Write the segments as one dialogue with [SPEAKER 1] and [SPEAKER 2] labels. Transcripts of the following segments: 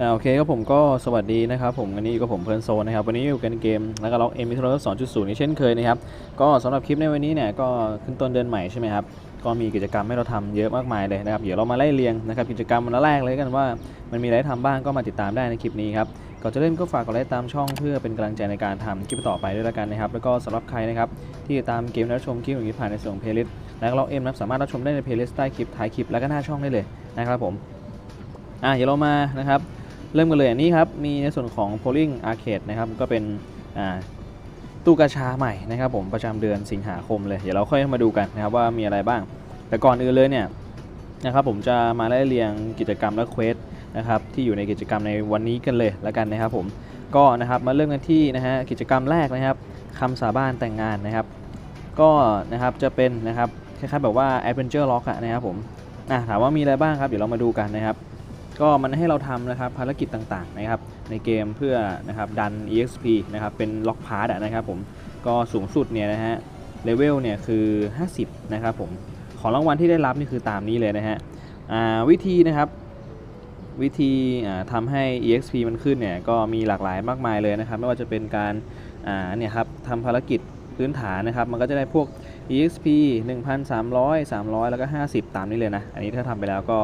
[SPEAKER 1] อ่าโอเคก็ผมก็สวัสดีนะครับผมวันนี้อยู่กับผมเพลินโซนนะครับวันนี้อยู่กันเกมแล้วก็ล็อกเอ็มมิทรสองจุดศูนย์เช่นเคยนะครับก็สำหรับคลิปในวันนี้เนี่ยก็ขึ้นต้นเดือนใหม่ใช่ไหมครับก็มีกิจกรรมให้เราทำเยอะมากมายเลยนะครับเดี๋ยวเรามาไล่เรียงนะครับกิจกรรมวันแรกเลยกันว่า มันมีอะไรให้ทำบ้างก็มาติดตามได้ในคลิปนี้ครับก่อนจะเล่นก็ฝากกดไลค์ตามช่องเพื่อเป็นกำลังใจในการทำคลิปต่อไปด้วยล้วกันนะครับแล้วก็สำหรับใครนะครับที่ติดตามเกมและชมคลิปอย่างนี้ผ่านในส่วนเพลย์ลิสต์แล้วก็ล็อกเอ็มนะสามารถรับชมได้ในเพลย์ลิสต์ใต้คลิปท้ายคลิปแล้วก็หน้าช่องได้เลยนะครับผมอะเดี๋ยวเรามานะครับ เริ่มกันเลยอันนี้ครับ มีในส่วนของ polling arcade นะครับ ก็เป็นตู้กาชาใหม่นะครับผมประจำเดือนสิงหาคมเลย เดี๋ยวเราค่อยมาดูกันนะครับว่ามีอะไรบ้าง แต่ก่อนอื่นเลยเนี่ยนะครับผมจะมาไล่เรียงกิจกรรมและเควสนะครับที่อยู่ในกิจกรรมในวันนี้กันเลยล้วกันนะครับผมก็นะครับมาเริ่มกันที่นะฮะกิจกรรมแรกนะครับคำสาบานแต่งงานนะครับ ก็นะครับจะเป็นนะครับคล้ายๆแบบว่า adventure lock อะนะครับผมอะถามว่ามีอะไรบ้างครับเดี๋ยวเรามาดูกันนะครับ ก็มันให้เราทำนะครับภารกิจต่างๆนะครับในเกมเพื่อนะครับดัน exp นะครับเป็นล็อกพาร์ตนะครับผมก็สูงสุดเนี่ยนะฮะเลเวลเนี่ยคือ 50 นะครับผมของรางวัลที่ได้รับนี่คือตามนี้เลยนะฮะวิธีนะครับวิธีอ่าทำให้ exp มันขึ้นเนี่ยก็มีหลากหลายมากมายเลยนะครับ ไม่ว่าจะเป็นการเนี่ยครับทำภารกิจพื้นฐานนะครับ มันก็จะได้พวก exp 1,300 300 แล้วก็ 50 ตามนี้เลยนะ อันนี้ถ้าทำไปแล้วก็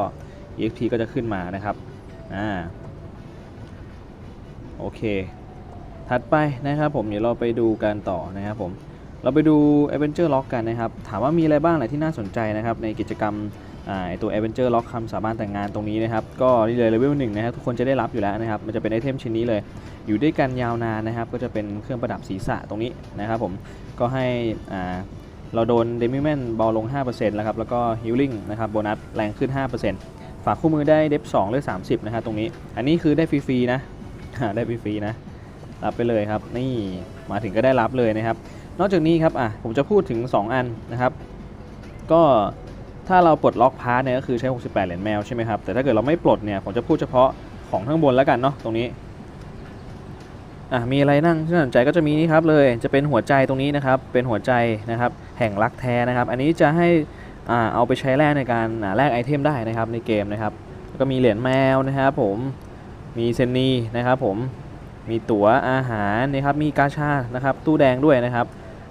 [SPEAKER 1] exp ก็จะขึ้นมานะครับอ่าโอเค ถัดไปนะครับผมเดี๋ยวเราไปดูกันต่อนะครับผมเราไปดู Adventure Lock กันนะครับ ถามว่ามีอะไรบ้างอะไรที่น่าสนใจนะครับในกิจกรรมอ่าตัว Adventure Lock คำสาบานแต่งงานตรงนี้นะครับ ก็นี่เลยเลเวลหนึ่งนะครับทุกคนจะได้รับอยู่แล้วนะครับ มันจะเป็นไอเทมชิ้นนี้เลย อยู่ด้วยกันยาวนานนะครับ ก็จะเป็นเครื่องประดับศีรษะตรงนี้นะครับผมก็ให้อ่าเราโดนเดมิแมนเบาลง 5%แล้วครับแล้วก็ฮิลลิ่งนะครับโบนัสแรงขึ้น 5% ฝากคู่มือได้เดฟ2หรือ 30 นะครับตรงนี้ อันนี้คือได้ฟรีๆนะได้ฟรีๆนะ รับไปเลยครับ นี่มาถึงก็ได้รับเลยนะครับ นอกจากนี้ครับอะผมจะพูดถึง 2 อันนะครับ ก็ถ้าเราปลดล็อกพาร์ทเนี่ยก็คือใช้ 68 เหรียญแมวใช่ไหมครับ แต่ถ้าเกิดเราไม่ปลดเนี่ยผมจะพูดเฉพาะของข้างบนแล้วกันเนาะตรงนี้อะมีอะไรนั่งที่น่าสนใจก็จะมีนี่ครับเลยจะเป็นหัวใจตรงนี้นะครับเป็นหัวใจนะครับแห่งรักแท้นะครับ อันนี้จะให้ เอาไปใช้แลกในการแลกไอเทมได้นะครับในเกมนะครับแล้วก็มีเหรียญแมวนะครับผมมีเซนนีนะครับผมมีตั๋วอาหารนะครับมีกาชานะครับตู้แดงด้วยนะครับ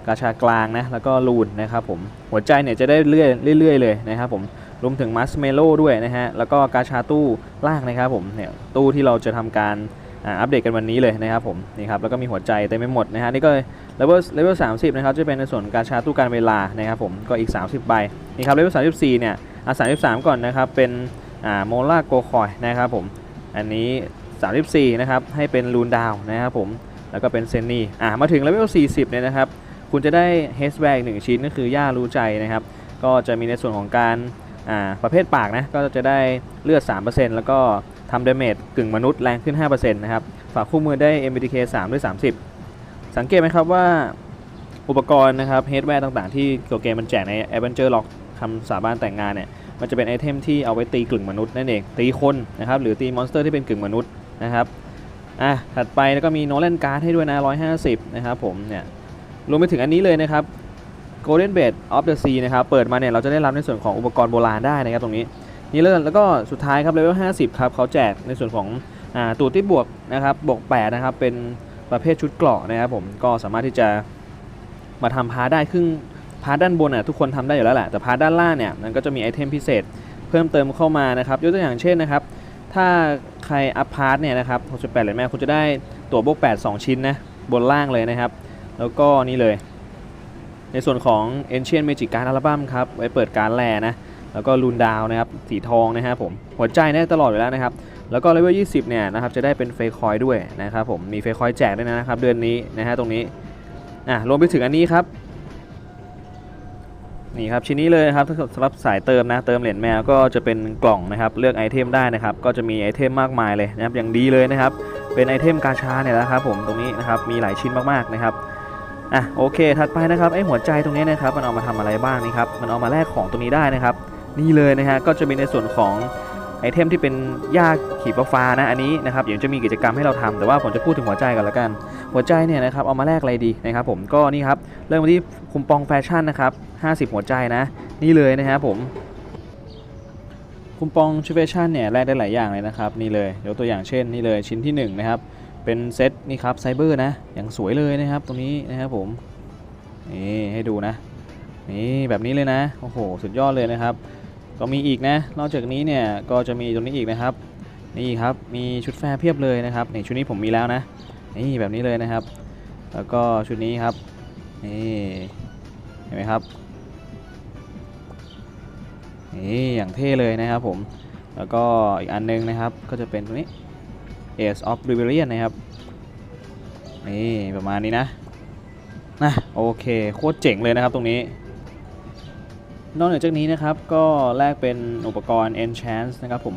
[SPEAKER 1] กาชากลางนะแล้วก็ลูนนะครับผมหัวใจเนี่ยจะได้เรื่อยเรื่อยๆเลยนะครับผมรวมถึงมัสเมโล่ด้วยนะฮะแล้วก็กาชาตู้ล่างนะครับผมเนี่ยตู้ที่เราจะทำการอัปเดตกันวันนี้เลยนะครับผมนี่ครับแล้วก็มีหัวใจเต็มไปหมดนะฮะนี่ก็ เลเวลเลเวลสามสิบนะครับจะเป็นในส่วนการชาร์ตู้การเวลานะครับผมก็อีก 30ใบนี่ครับเลเวล34เนี่ยอะ33ก่อนนะครับเป็นอ่าโมล่าโกคอยนะครับผมอันนี้ 34นะครับให้เป็นลูนดาวนะครับผมแล้วก็เป็นเซนนี่อะมาถึงเลเวล40เนี่ยนะครับคุณจะได้เฮสแบกหนึ่งชิ้นก็คือย่ารู้ใจนะครับก็จะมีในส่วนของการอ่าประเภทปากนะก็จะได้เลือด 3%แล้วก็ทำเดเมจกึ่งมนุษย์แรงขึ้น 5%นะครับฝากคู่มือได้ MBTK 3 ด้วย 30 สังเกตไหมครับว่าอุปกรณ์นะครับเฮดแวร์ต่างๆ ที่เกี่ยวเกมมันแจกใน Adventure Lock คำสาบานแต่งงานเนี่ยมันจะเป็นไอเทมที่เอาไว้ตีกึ่งมนุษย์นั่นเองตีคนนะครับหรือตีมอนสเตอร์ที่เป็นกึ่งมนุษย์นะครับอะถัดไปแล้วก็มีโนเลนการ์ดให้ด้วยนะ 150 นะครับผมเนี่ยรวมไปถึงอันนี้เลยนะครับ Golden b e d of the Sea นะครับเปิดมาเนี่ยเราจะได้รับในส่วนของอุปกรณ์โบราณได้นะครับตรงนี้นี่เลยแล้วก็สุดท้ายครับเลเวล50 ครับเขาแจกในส่วนของอ่าตัวที่บวกนะครับบวก8นะครับเป็น ประเภทชุดเกราะนะครับผมก็สามารถที่จะมาทำพาร์ได้ครึ่งพาร์ด้านบนอะทุกคนทำได้อยู่แล้วแหละแต่พาร์ด้านล่างเนี่ยมันก็จะมีไอเทมพิเศษเพิ่มเติมเข้ามานะครับยกตัวอย่างเช่นนะครับ ถ้าใครอัพพาร์ทเนี่ยนะครับ68เหรียญแม่คุณจะได้ตั๋วบวก8 2 ชิ้นนะบนล่างเลยนะครับ แล้วก็นี่เลย ในส่วนของ Ancient Magic Card Album ครับไว้เปิดการแลนะแล้วก็ลูนดาวนะครับสีทองนะครับผมหัวใจได้ตลอดอยู่แล้วนะครับ แล้วก็เลเวล20 เนี่ยนะครับจะได้เป็นเฟคคอยด้วยนะครับผมมีเฟคคอยแจกด้วยนะครับเดือนนี้นะฮะตรงนี้อะรวมไปถึงอันนี้ครับนี่ครับชิ้นนี้เลยครับถ้าสำหรับสายเติมนะเติมเหรียญแมวก็จะเป็นกล่องนะครับเลือกไอเทมได้นะครับ ก็จะมีไอเทมมากมายเลยนะครับอย่างดีเลยนะครับ เป็นไอเทมกาชาเนี่ยนะครับผมตรงนี้นะครับมีหลายชิ้นมากๆนะครับอะโอเค ถัดไปนะครับไอหัวใจตรงนี้นะครับมันเอามาทำอะไรบ้างนี่ครับมันเอามาแลกของตรงนี้ได้นะครับ นี่เลยนะฮะก็จะมีในส่วนของ ไอเทมที่เป็นหญ้าขีปฟ้านะอันนี้นะครับเดี๋ยวจะมีกิจกรรมให้เราทำแต่ว่าผมจะพูดถึงหัวใจก่อนละกัน หัวใจเนี่ยนะครับเอามาแลกอะไรดีนะครับผมก็นี่ครับเริ่มที่คุมปองแฟชั่นนะครับ50 หัวใจนะ นี่เลยนะครับผมคูปองชิเฟชั่นเนี่ยแลกได้หลายอย่างเลยนะครับนี่เลยยกตัวอย่างเช่นนี่เลยชิ้นที่1นะครับเป็นเซตนี่ครับไซเบอร์นะอย่างสวยเลยนะครับตรงนี้นะครับผมนี่ให้ดูนะนี่แบบนี้เลยนะโอ้โหสุดยอดเลยนะครับ ก็มีอีกนะ นอกจากนี้เนี่ยก็จะมีตรงนี้อีกนะครับ นี่ครับมีชุดแฟร์เพียบเลยนะครับนี่ชุดนี้ผมมีแล้วนะ นี่แบบนี้เลยนะครับ แล้วก็ชุดนี้ครับนี่เห็นไหมครับนี่อย่างเท่เลยนะครับผม แล้วก็อีกอันนึงนะครับก็จะเป็นตัวนี้ Ace of Rebellion นะครับนี่ประมาณนี้นะนะโอเค โคตรเจ๋งเลยนะครับตรงนี้ นอกเหนือจากนี้นะครับก็แลกเป็นอุปกรณ์ Enchant นะครับผม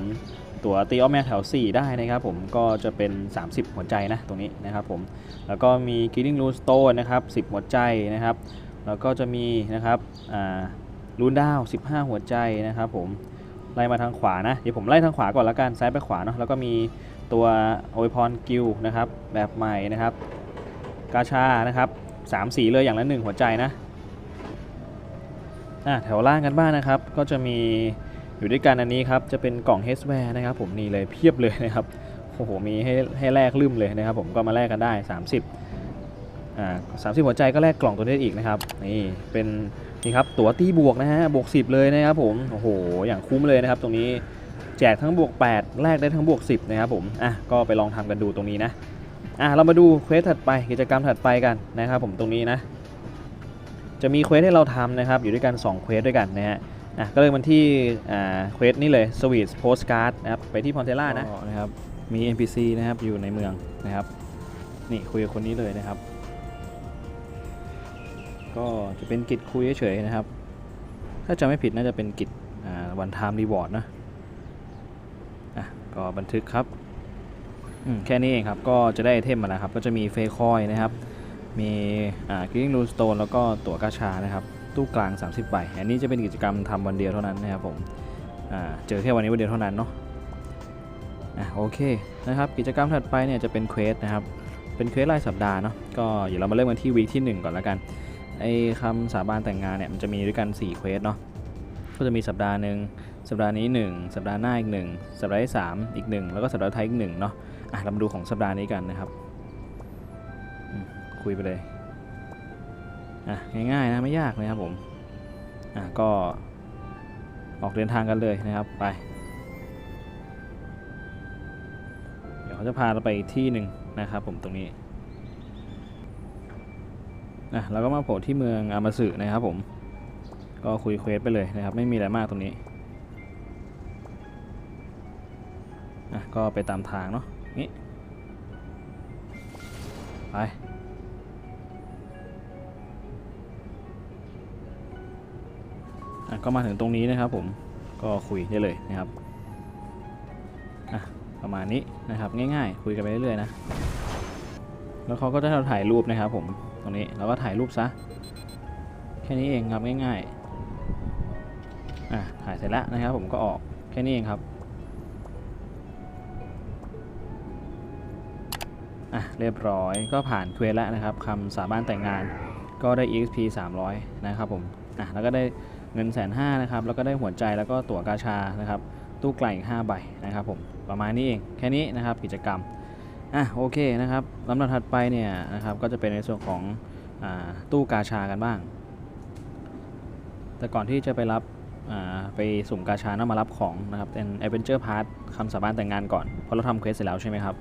[SPEAKER 1] ตัวตีออฟแมนแถว 4 ได้นะครับผมก็จะเป็น 30 หัวใจนะตรงนี้นะครับผมแล้วก็มี Killing Rune Stone นะครับ 10 หัวใจนะครับ แล้วก็จะมีนะครับรูนดาว 15 หัวใจนะครับผมไล่มาทางขวานะเดี๋ยวผมไล่ทางขวาก่อนละกันซ้ายไปขวาเนาะแล้วก็มีตัวโอ y พรกิลนะครับแบบใหม่นะครับ กาชานะครับ3สีเลยอย่างละ 1 หัวใจนะ อะแถวล่างกันบ้างนะครับ ก็จะมีอยู่ด้วยกันอันนี้ครับ จะเป็นกล่องเฮสแวร์นะครับ ผมนี่เลยเพียบเลยนะครับโอ้โหมีให้ให้แลกลืมเลยนะครับ ผมก็มาแลกกันได้ 30อ่าสามสิบหัวใจก็แลกกล่องตัวนี้อีกนะครับนี่เป็นนี่ครับตั๋วตีบวกนะฮะบวก 10 เลยนะครับผมโอ้โหอย่างคุ้มเลยนะครับ ตรงนี้แจกทั้งบวก 8 แลกได้ทั้งบวก 10 นะครับผมอะก็ไปลองทำกันดูตรงนี้นะอะเรามาดูเควสถัดไปกิจกรรมถัดไปกันนะครับ ผมตรงนี้นะ จะมีเควสให้เราทำนะครับ อยู่ด้วยกัน2เควสด้วยกันนะฮะอะก็เลยมันที่อ่าเควสนี่เลย Sweet Postcard นะครับไปที่พอนเทล่านะนะครับมี NPC นะครับอยู่ในเมืองนะครับ นี่คุยกับคนนี้เลยนะครับ ก็จะเป็นกิจคุยเฉยๆนะครับ ถ้าจำไม่ผิดน่าจะเป็นกิจวันไทม์รีวอร์ดนะอะก็บันทึกครับแค่นี้เองครับก็จะได้ไอเทมมาแล้วครับ ก็จะมีเฟคอยนะครับ มีอ่ากิ้งรูสโตนแล้วก็ตั๋วกาชานะครับ ตู้กลาง 30ใบอันนี้จะเป็นกิจกรรมทำวันเดียวเท่านั้นนะครับผมเจอแค่วันนี้วันเดียวเท่านั้นเนาะอะโอเคนะครับกิจกรรมถัดไปเนี่ยจะเป็นเควสนะครับเป็นเควสรายสัปดาห์เนาะก็เดี๋ยวเรามาเริ่มกันที่วีคที่ 1 ก่อนแล้วกันไอ้คำสาบานแต่งงานเนี่ยมันจะมีด้วยกัน4เควสเนาะก็จะมีสัปดาห์หนึ่งสัปดาห์นี้ 1 สัปดาห์หน้าอีก 1 สัปดาห์ที่3อีก 1 แล้วก็สัปดาห์ท้ายอีก1เนาะอะเรามาดูของสัปดาห์นี้กันนะครับ คุยไปเลย อะ ง่ายๆนะไม่ยากนะครับผม อะ ก็ออกเดินทางกันเลยนะครับ ไป เดี๋ยวเขาจะพาเราไปอีกที่หนึ่งนะครับผมตรงนี้ อะเราก็มาโผล่ที่เมืองอามาสึนะครับผม ก็คุยเควสไปเลยนะครับ ไม่มีอะไรมากตรงนี้ อะ ก็ไปตามทางเนาะนี่ไป ก็มาถึงตรงนี้นะครับผมก็คุยได้เลยนะครับอะประมาณนี้นะครับง่ายๆ คุยกันไปเรื่อยๆนะแล้วเขาก็จะให้เราถ่ายรูปนะครับผมตรงนี้เราก็ถ่ายรูปซะแค่นี้เองครับง่ายๆอะถ่ายเสร็จแล้วนะครับผมก็ออกแค่นี้เองครับอะเรียบร้อยก็ผ่านเควสแล้วนะครับคำสาบานแต่งงานก็ได้ exp 300 นะครับผมอะแล้วก็ได้ เงินแสนห้านะครับ แล้วก็ได้หัวใจแล้วก็ตั๋วกาชานะครับ ตู้ไกลอีก5ใบนะครับผม ประมาณนี้เอง แค่นี้นะครับกิจกรรม อะโอเคนะครับลำดับถัดไปเนี่ยนะครับ ก็จะเป็นในส่วนของอตู้กาชากันบ้าง แต่ก่อนที่จะไปรับไปสุ่มกาชานะมารับของนะครับเป็น Adventure Part คำสาบานแต่งงานก่อนเพราะเราทำเควสเสร็จแล้วใช่ไหมครับ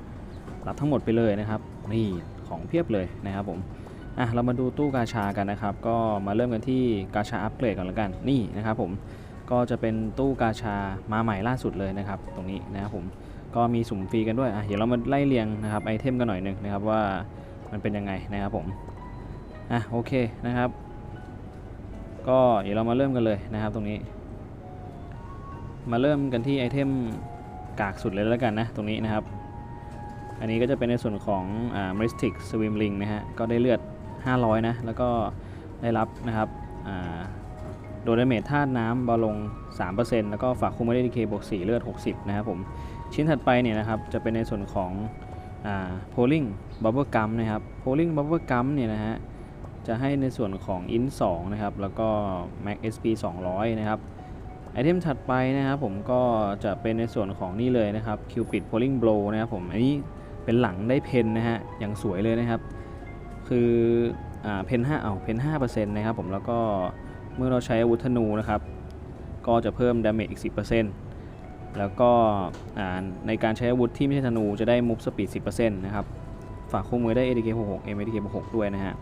[SPEAKER 1] รับทั้งหมดไปเลยนะครับ นี่ของเพียบเลยนะครับผม อะเรามาดูตู้กาชากันนะครับ ก็มาเริ่มกันที่กาชาอัปเกรดก่อนแล้วกันนี่นะครับผมก็จะเป็นตู้กาชามาใหม่ล่าสุดเลยนะครับ ตรงนี้นะครับผมก็มีสุ่มฟรีกันด้วยอะเดี๋ยวเรามาไล่เรียงนะครับไอเทมกันหน่อยหนึ่งนะครับว่ามันเป็นยังไงนะครับผมอะโอเคนะครับ ก็เดี๋ยวเรามาเริ่มกันเลยนะครับตรงนี้ มาเริ่มกันที่ไอเทมกากสุดเลยแล้วกันนะตรงนี้นะครับ อันนี้ก็จะเป็นในส่วนของอ่า Mystic Swim Ring นะฮะก็ได้เลือด 500 นะ แล้วก็ได้รับนะครับโดนดาเมจธาตุน้ำเบาลง 3%แล้วก็ฝากคุมไม่ได้ดีเคบวก4เลือด 60 นะครับผม ชิ้นถัดไปเนี่ยนะครับ จะเป็นในส่วนของอ่า Polling Bubble Gum นะครับ Polling Bubble Gum เนี่ยนะฮะจะให้ในส่วนของ Int 2นะครับ แล้วก็ Max SP 200 นะครับ ไอเทมถัดไปนะครับผมก็จะเป็นในส่วนของนี่เลยนะครับ Cupid Polling Blow นะครับผม อันนี้เป็นหลังได้เพนนะฮะ อย่างสวยเลยนะครับ คืออ่าเพน5เปอาเพน5%นะครับผมแล้วก็เมื่อเราใช้อาวุธธนูนะครับ ก็จะเพิ่มดาเมจอีก10%แล้วก็ในการใช้อาวุธที่ไม่ใช่ธนูจะได้มูฟสปีด10%นต์นะครับฝากคู่มือได้ ADK 66 MADK 66ด้วยนะฮะ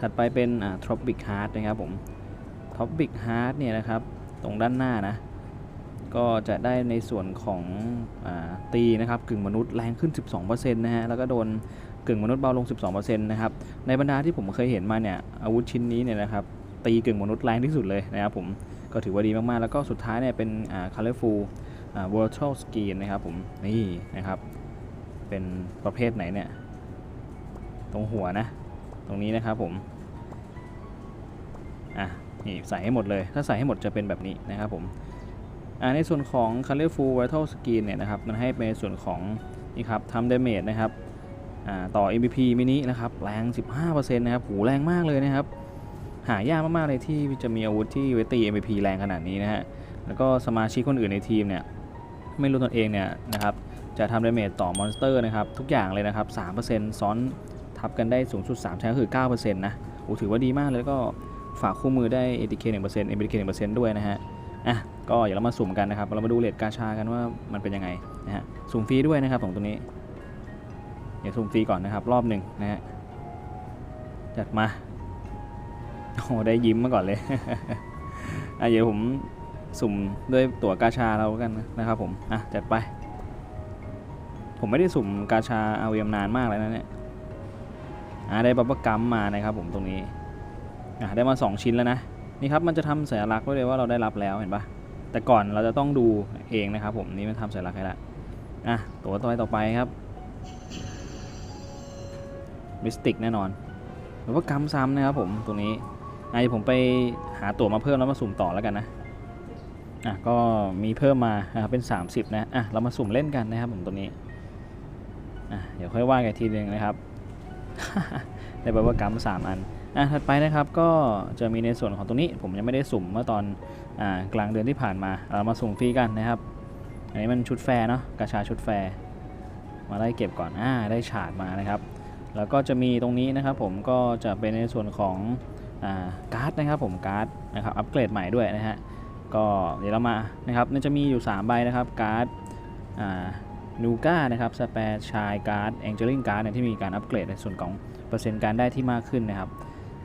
[SPEAKER 1] ถัดไปเป็นอ่า Tropic Heart นะครับผม Tropic Heart เนี่ยนะครับตรงด้านหน้านะก็จะได้ในส่วนของอตีนะครับกึ่งมนุษย์แรงขึ้น 12%นะฮะแล้วก็โดน กึ่งมนุษย์เบาลง 12%นะครับ ในบรรดาที่ผมเคยเห็นมาเนี่ยอาวุธชิ้นนี้เนี่ยนะครับตีกึ่งมนุษย์แรงที่สุดเลยนะครับผมก็ถือว่าดีมากๆ แล้วก็สุดท้ายเนี่ยเป็นอ่า colorful อ่า virtual skin นะครับผมนี่นะครับ เป็นประเภทไหนเนี่ย ตรงหัวนะ ตรงนี้นะครับผมอะนี่ใส่ให้หมดเลย ถ้าใส่ให้หมดจะเป็นแบบนี้นะครับผมอ่าในส่วนของ Colorful Vital Skin เนี่ยนะครับ มันให้เป็นส่วนของนี่ครับทำ damage นะครับ ต่อ MVP มินินะครับแรง 15%นะครับหูแรงมากเลยนะครับหายากมากๆเลยที่จะมีอาวุธที่ไว้ตี MVP แรงขนาดนี้นะฮะแล้วก็สมาชิกคนอื่นในทีมเนี่ยไม่รู้ตนเองเนี่ยนะครับจะทำ damage ต่อมอนสเตอร์นะครับทุกอย่างเลยนะครับ 3%ซ้อนทับกันได้สูงสุด3ใช้ก็คือ 9%นะโอ้ถือว่าดีมากเลยแล้วก็ฝากคู่มือได้ ATK 1% MBK 1%ด้วยนะฮะอะก็เดี๋ยวเรามาสุ่มกันนะครับ เรามาดูเลทกาชากันว่ามันเป็นยังไงนะฮะสุ่มฟรีด้วยนะครับของตรงนี้ ดี๋ยวสุ่มฟรีก่อนนะครับ รอบหนึ่งนะฮะจัดมาโอ้ได้ยิ้มมาก่อนเลยอะเดี๋ยวผมสุ่มด้วยตั๋วกาชาเรากันนะครับผมอะจัดไป ผมไม่ได้สุ่มกาชาเอาเวียมนานมากแล้วนะเนี่ยอ่าได้บับเบิ้ลกัมมานะครับผมตรงนี้อ่าได้มา 2 ชิ้นแล้วนะนี่ครับมันจะทำสัญลักษณ์ไว้เลยว่าเราได้รับแล้วเห็นปะแต่ก่อนเราจะต้องดูเองนะครับผมนี่มันทำสัญลักษณ์ให้ล้วอะตัวต่อไปต่อไปครับ มิสติกแน่นอนบับเบิ้ลกัมซ้ำนะครับผมตรงนี้ไอผมไปหาตั๋วมาเพิ่มแล้วมาสุ่มต่อแล้วกันนะอะก็มีเพิ่มมานะครับเป็น 30 นะอะเรามาสุ่มเล่นกันนะครับผมตรงนี้อะเดี๋ยวค่อยว่ากันทีหนึงนะครับ ได้บับเบิลกัมสามอันอะถัดไปนะครับก็จะมีในส่วนของตรงนี้ ผมยังไม่ได้สุ่มเมื่อตอนอ่ากลางเดือนที่ผ่านมาเรามาสุ่มฟรีกันนะครับ อันนี้มันชุดแฟร์เนาะกระชาชุดแฟร์มาได้เก็บก่อนอ่าได้ฉาดมานะครับ แล้วก็จะมีตรงนี้นะครับผมก็จะเป็นในส่วนของอการ์ดนะครับผมการ์ดนะครับอัปเกรดใหม่ด้วยนะฮะก็เดี๋ยวเรามานะครับจะมีอยู่ 3 ใบนะครับการ์ดนูก้านะครับสเปซชายการ์ดแองเจลิงการ์ดเนี่ยที่มีการอัปเกรดในส่วนของเปอร์เซ็นต์การได้ที่มากขึ้นนะครับ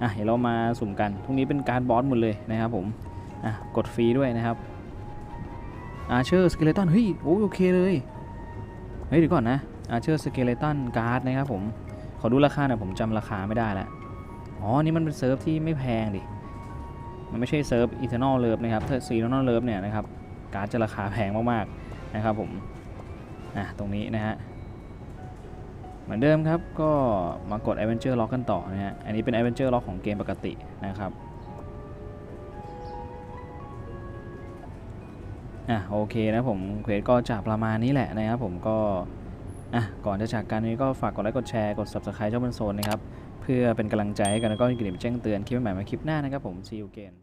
[SPEAKER 1] อะเดี๋ยวเรามาสุ่มกันทุกนี้เป็นการ์ดบอสหมดเลยนะครับผมอะกดฟรีด้วยนะครับอาเชอร์สเกเลตันเฮ้ยโอ้ยโอเคเลยเฮ้ยเดี๋ยวก่อนนะอาเชอร์สเกเลตันการ์ดนะครับผม ขอดูราคาหน่อยผมจำราคาไม่ได้แล้ว อ๋อ นี่มันเป็นเซิร์ฟที่ไม่แพงดิ มันไม่ใช่เซิร์ฟอีเทอร์นอลเลิฟนะครับถ้าซีเทอร์นอลเลิฟเนี่ยนะครับ การ์ดจะราคาแพงมากๆนะครับผม อะ ตรงนี้นะฮะ เหมือนเดิมครับ ก็มากด Adventure Lock กันต่อนะฮะ อันนี้เป็น Adventure Lock ของเกมปกตินะครับอะโอเคนะผมเควสก็จะประมาณนี้แหละนะครับผมก็ อะก่อนจะจากกันนี้ก็ฝากกดไลค์กดแชร์กด Subscribe ช่องบนโซนนะครับ เพื่อเป็นกำลังใจให้กันแล้วก็กระดิ่งแจ้งเตือนคลิปใหม่มาคลิปหน้านะครับผม see you again